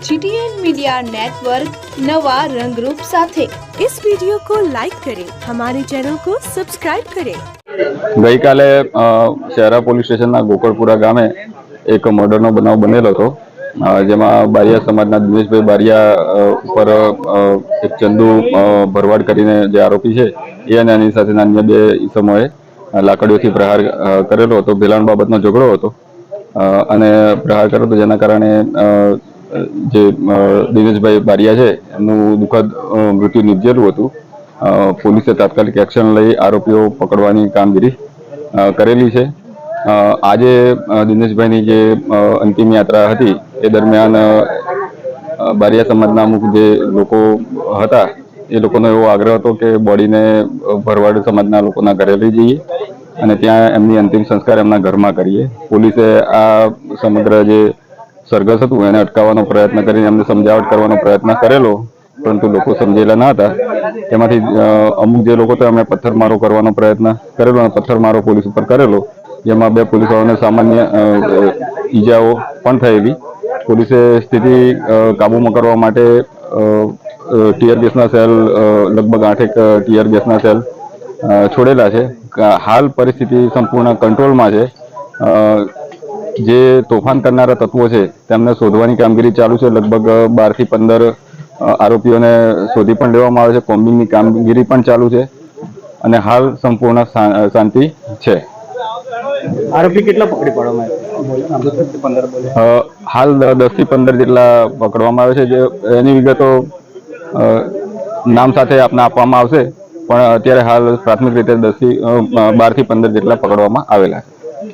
GTN media network नवा रंगरूप साथे इस वीडियो को लाइक करें हमारे चैनल को सब्सक्राइब करें ગઈકાલે અ, શહેરા પોલીસ સ્ટેશનના ગોકળપુરા ગામે એક મર્ડરનો બનાવ બનેલો હતો અ, જેમાં બારિયા સમાજના દિનેશભાઈ બારિયા અ, ઉપર અ, એક ચંદુ અ, ભરવાડ કરીને જે આરોપી છે એ અને એની સાથેના અન્ય બે ઈસમોએ અ, લાકડીઓથી પ્રહાર અ, કરેલો હતો ભેલાણ બાબતનો ઝઘડો હતો અ, અને પ્રહાર કર્યો હતો જેના કારણે અ, જે દિનેશભાઈ બારિયા છે, એમનું દુઃખદ મૃત્યુ નિપજેલું હતું. પોલીસે તાત્કાલિક એક્શન લઈ આરોપીઓ પકડવાની કામગીરી કરેલી છે. આજે દિનેશભાઈની જે અંતિમ યાત્રા હતી, એ દરમિયાન બારિયા સમાજના અમુક જે લોકો હતા, એ લોકોનો એવો આગ્રહ હતો કે બોડીને ભરવાડ સમાજના લોકોના ઘરે લઈ જઈએ અને ત્યાં એમની અંતિમ સંસ્કાર એમના ઘરમાં કરીએ. પોલીસે આ સમગ્ર જે સરઘસ હતું એને અટકાવવાનો પ્રયત્ન કરીને એમને સમજાવટ કરવાનો પ્રયત્ન કરેલો, પરંતુ લોકો સમજેલા ન હતા. એમાંથી અમુક જે લોકો હતા એમણે પથ્થરમારો કરવાનો પ્રયત્ન કરેલો અને પથ્થરમારો પોલીસ ઉપર કરેલો, જેમાં બે પોલીસવાળાને સામાન્ય ઈજાઓ પણ થયેલી. પોલીસે સ્થિતિ કાબૂમાં કરવા માટે ટીઆર ગેસના સેલ લગભગ આઠેક ટીઆર ગેસના સેલ છોડેલા છે. હાલ પરિસ્થિતિ સંપૂર્ણ કંટ્રોલમાં છે. જે તોફાન કરનારા તત્વો છે તેમને શોધવાની કામગીરી ચાલુ છે. લગભગ બારથી પંદર આરોપીઓને શોધી પણ લેવામાં આવે છે. કોમ્બિંગની કામગીરી પણ ચાલુ છે અને હાલ સંપૂર્ણ શાંતિ છે. આરોપી કેટલા પકડી પાડવામાં આવ્યા હાલ દસથી પંદર જેટલા પકડવામાં આવે છે. જે એની વિગતો નામ સાથે આપને આપવામાં આવશે. પણ અત્યારે હાલ પ્રાથમિક રીતે દસથી બારથી પંદર જેટલા પકડવામાં આવેલા છે.